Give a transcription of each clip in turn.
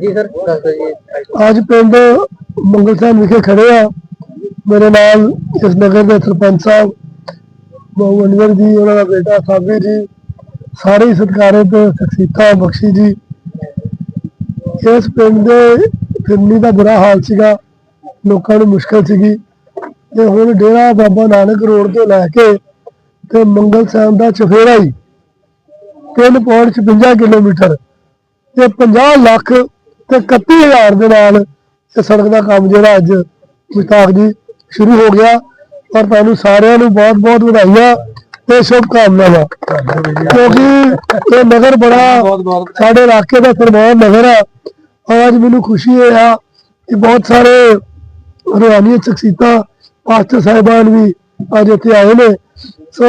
ਜੀ, ਸਰ, ਦੱਸ ਦਿਓ ਜੀ। ਅੱਜ ਪਿੰਡ ਮੰਗਲ ਸਾਹਿਬ ਵਿਖੇ ਖੜੇ ਆ। ਮੇਰੇ ਨਾਲ ਇਸ ਨਗਰ ਦੇ ਸਰਪੰਚ ਸਾਹਿਬ ਬਹੁ ਅਨਵਰ ਜੀ, ਉਹਨਾਂ ਦਾ ਬੇਟਾ ਸਾਬੀ ਜੀ, ਸਾਰੇ ਹੀ ਸਤਿਕਾਰਤ ਸ਼ਖਸੀਅਤਾਂ ਬਖਸ਼ੀ ਜੀ। ਇਸ ਪਿੰਡ ਦੇ ਫਿਰਨੀ ਦਾ ਬੁਰਾ ਹਾਲ ਸੀਗਾ। ਲੋਕਾਂ ਨੂੰ ਮੁਸ਼ਕਲ ਸੀਗੀ। ਤੇ ਹੁਣ ਡੇਰਾ ਬਾਬਾ ਨਾਨਕ ਰੋਡ ਤੋਂ ਲੈ ਕੇ ਤੇ ਮੰਗਲ ਸਾਹਿਬ ਦਾ ਚਫੇਰਾ ਹੀ 3.56 ਕਿਲੋਮੀਟਰ ਤੇ 50 ਲੱਖ ਤੇ 31000 ਦੇ ਨਾਲ ਇਹ ਸੜਕ ਦਾ ਕੰਮ ਜਿਹੜਾ ਅੱਜ ਮੁਸ਼ਤਾਕ ਜੀ ਸ਼ੁਰੂ ਹੋ ਗਿਆ। ਔਰ ਤੁਹਾਨੂੰ ਸਾਰਿਆਂ ਨੂੰ ਬਹੁਤ ਬਹੁਤ ਵਧਾਈਆਂ ਤੇ ਸ਼ੁਭ ਕਾਮਨਾਵਾਂ ਕਿਉਂਕਿ ਇਹ ਨਗਰ ਬੜਾ ਸਾਡੇ ਇਲਾਕੇ ਦਾ ਸਰਮਾਨ ਨਗਰ ਆ। ਔਰ ਅੱਜ ਮੈਨੂੰ ਖੁਸ਼ੀ ਇਹ ਆ ਕਿ ਬਹੁਤ ਸਾਰੇ ਰੂਹਾਨੀ ਸ਼ਖਸੀਅਤਾਂ, ਪਾਸਟਰ ਸਾਹਿਬਾਨ ਵੀ ਅੱਜ ਇੱਥੇ ਆਏ ਨੇ। ਸੋ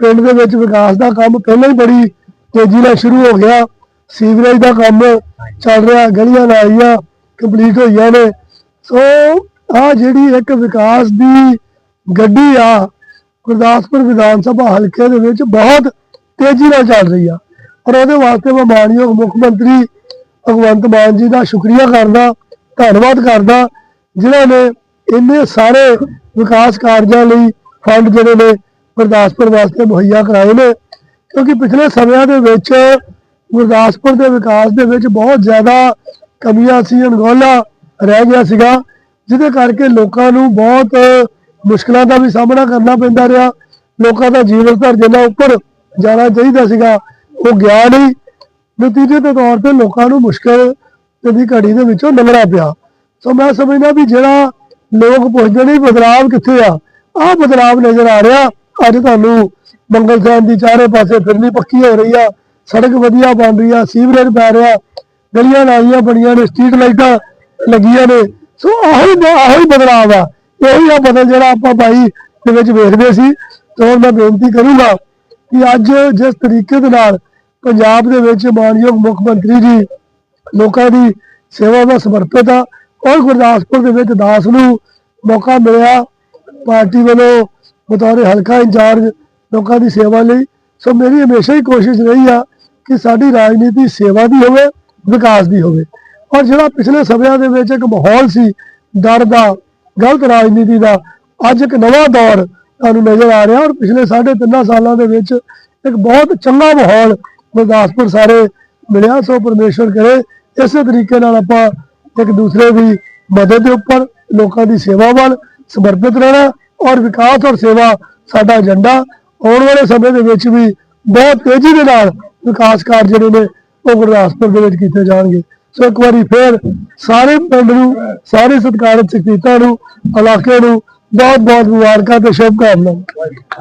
ਪਿੰਡ ਦੇ ਵਿੱਚ ਵਿਕਾਸ ਦਾ ਕੰਮ ਪਹਿਲਾਂ ਹੀ ਬੜੀ ਤੇਜ਼ੀ ਨਾਲ ਸ਼ੁਰੂ ਹੋ ਗਿਆ। ਸੀਵਰੇਜ ਦਾ ਕੰਮ ਚੱਲ ਰਿਹਾ, ਗਲੀਆਂ ਨਾਲੀਆਂ ਕੰਪਲੀਟ ਹੋਈਆਂ ਨੇ। ਸੋ ਆ ਜਿਹੜੀ ਇੱਕ ਵਿਕਾਸ ਦੀ ਗੱਡੀ ਆ, ਗੁਰਦਾਸਪੁਰ ਵਿਧਾਨ ਸਭਾ ਹਲਕੇ ਦੇ ਵਿੱਚ ਬਹੁਤ ਤੇਜ਼ੀ ਨਾਲ ਚੱਲ ਰਹੀ ਆ। ਔਰ ਉਹਦੇ ਵਾਸਤੇ ਮੈਂ ਮਾਨਯੋਗ ਮੁੱਖ ਮੰਤਰੀ ਭਗਵੰਤ ਮਾਨ ਜੀ ਦਾ ਸ਼ੁਕਰੀਆ ਕਰਦਾ, ਧੰਨਵਾਦ ਕਰਦਾ, ਜਿਨ੍ਹਾਂ ਨੇ ਇੰਨੇ ਸਾਰੇ ਵਿਕਾਸ ਕਾਰਜਾਂ ਲਈ ਫੰਡ ਜਿਹੜੇ ਨੇ ਗੁਰਦਾਸਪੁਰ ਵਾਸਤੇ ਮੁਹੱਈਆ ਕਰਾਏ ਨੇ। ਕਿਉਂਕਿ ਪਿਛਲੇ ਸਮਿਆਂ ਦੇ ਵਿੱਚ ਗੁਰਦਾਸਪੁਰ ਦੇ ਵਿਕਾਸ ਦੇ ਵਿੱਚ ਬਹੁਤ ਜ਼ਿਆਦਾ ਕਮੀਆਂ ਸੀ, ਅਣਗੌਲਾ ਰਹਿ ਗਿਆ ਸੀਗਾ, ਜਿਹਦੇ ਕਰਕੇ ਲੋਕਾਂ ਨੂੰ ਬਹੁਤ ਮੁਸ਼ਕਲਾਂ ਦਾ ਵੀ ਸਾਹਮਣਾ ਕਰਨਾ ਪੈਂਦਾ ਰਿਹਾ। ਲੋਕਾਂ ਦਾ ਜੀਵਨ ਸਤਰ ਜਿੰਨਾ ਉੱਪਰ ਜਾਣਾ ਚਾਹੀਦਾ ਸੀਗਾ, ਉਹ ਗਿਆ ਨਹੀਂ। ਨਤੀਜੇ ਦੇ ਤੌਰ ਤੇ ਲੋਕਾਂ ਨੂੰ ਮੁਸ਼ਕਲ ਦੀ ਘੜੀ ਦੇ ਵਿੱਚੋਂ ਲੰਘਣਾ ਪਿਆ। ਸੋ ਮੈਂ ਸਮਝਦਾ ਵੀ ਜਿਹੜਾ ਲੋਕ ਪੁੱਛਦੇ ਨੇ ਵੀ ਬਦਲਾਵ ਕਿੱਥੇ ਆ, ਆਹ ਬਦਲਾਵ ਨਜ਼ਰ ਆ ਰਿਹਾ। ਅੱਜ ਤੁਹਾਨੂੰ ਮੰਗਲ ਸਾਹਿਬ ਦੀ ਚਾਰੇ ਪਾਸੇ ਫਿਰਨੀ ਪੱਕੀ ਹੋ ਰਹੀ ਆ। ਸੜਕ ਵਧੀਆ ਬਣ ਰਹੀ ਆ, ਸੀਵਰੇਜ ਪੈ ਰਿਹਾ, ਗਲੀਆਂ ਨਾਲੀਆਂ ਬਣੀਆਂ ਨੇ ਸਟਰੀਟ ਲਾਈਟਾਂ ਲੱਗੀਆਂ ਨੇ। ਸੋ ਆਹੀ ਆਹੀ ਬਦਲਾਵ ਆ। ਇਹੀ ਆ ਬਦਲ ਜਿਹੜਾ ਆਪਾਂ ਬਾਈ ਦੇ ਵਿੱਚ ਵੇਖਦੇ ਸੀ। ਤੇ ਹੁਣ ਮੈਂ ਬੇਨਤੀ ਕਰੂੰਗਾ ਕਿ ਅੱਜ ਜਿਸ ਤਰੀਕੇ ਦੇ ਨਾਲ ਪੰਜਾਬ ਦੇ ਵਿੱਚ ਮਾਨਯੋਗ ਮੁੱਖ ਮੰਤਰੀ ਜੀ ਲੋਕਾਂ ਦੀ ਸੇਵਾ ਦਾ ਸਮਰਪਿਤ ਆ, ਔਰ ਗੁਰਦਾਸਪੁਰ ਦੇ ਵਿੱਚ ਦਾਸ ਨੂੰ ਮੌਕਾ ਮਿਲਿਆ ਪਾਰਟੀ ਵੱਲੋਂ ਬਤੌਰ ਹਲਕਾ ਇੰਚਾਰਜ ਲੋਕਾਂ ਦੀ ਸੇਵਾ ਲਈ। ਸੋ ਮੇਰੀ ਹਮੇਸ਼ਾ ਹੀ ਕੋਸ਼ਿਸ਼ ਰਹੀ ਆ ਕਿ ਸਾਡੀ ਰਾਜਨੀਤੀ ਸੇਵਾ ਦੀ ਹੋਵੇ, ਵਿਕਾਸ ਦੀ ਹੋਵੇ। ਔਰ ਜਿਹੜਾ ਪਿਛਲੇ ਸਮਿਆਂ ਦੇ ਵਿੱਚ ਇੱਕ ਮਾਹੌਲ ਸੀ, ਡਰ ਦਾ, ਗਲਤ ਰਾਜਨੀਤੀ ਦਾ, ਅੱਜ ਇੱਕ ਨਵਾਂ ਦੌਰ ਤੁਹਾਨੂੰ ਨਜ਼ਰ ਆ ਰਿਹਾ। ਔਰ ਪਿਛਲੇ ਸਾਢੇ ਤਿੰਨਾਂ ਸਾਲਾਂ ਦੇ ਵਿੱਚ ਇੱਕ ਬਹੁਤ ਚੰਗਾ ਮਾਹੌਲ ਗੁਰਦਾਸਪੁਰ ਸਾਰੇ ਮਿਲਿਆ। ਸੋ ਪਰਮੇਸ਼ਵਰ ਕਰੇ, ਇਸੇ ਤਰੀਕੇ ਨਾਲ ਆਪਾਂ ਇੱਕ ਦੂਸਰੇ ਦੀ ਮਦਦ ਦੇ ਉੱਪਰ ਲੋਕਾਂ ਦੀ ਸੇਵਾ ਵੱਲ ਸਮਰਪਿਤ ਰਹਿਣਾ ਔਰ ਵਿਕਾਸ ਔਰ ਸੇਵਾ ਸਾਡਾ ਏਜੰਡਾ ਆਉਣ ਵਾਲੇ ਸਮੇਂ ਦੇ ਵਿੱਚ ਵੀ ਬਹੁਤ ਤੇਜ਼ੀ ਦੇ ਨਾਲ ਵਿਕਾਸ ਕਾਰਜ ਜਿਹੜੇ ਨੇ, ਉਹ ਗੁਰਦਾਸਪੁਰ ਦੇ ਵਿੱਚ ਕੀਤੇ ਜਾਣਗੇ। ਸੋ ਇੱਕ ਵਾਰੀ ਫੇਰ ਸਾਰੇ ਪਿੰਡ ਨੂੰ, ਸਾਰੇ ਸਤਿਕਾਰਤ ਸ਼ਖਸੀਅਤਾਂ ਨੂੰ, ਇਲਾਕੇ ਨੂੰ ਬਹੁਤ ਬਹੁਤ ਮੁਬਾਰਕਾਂ ਤੇ ਸ਼ੁਭ ਕਾਮਨਾਵਾਂ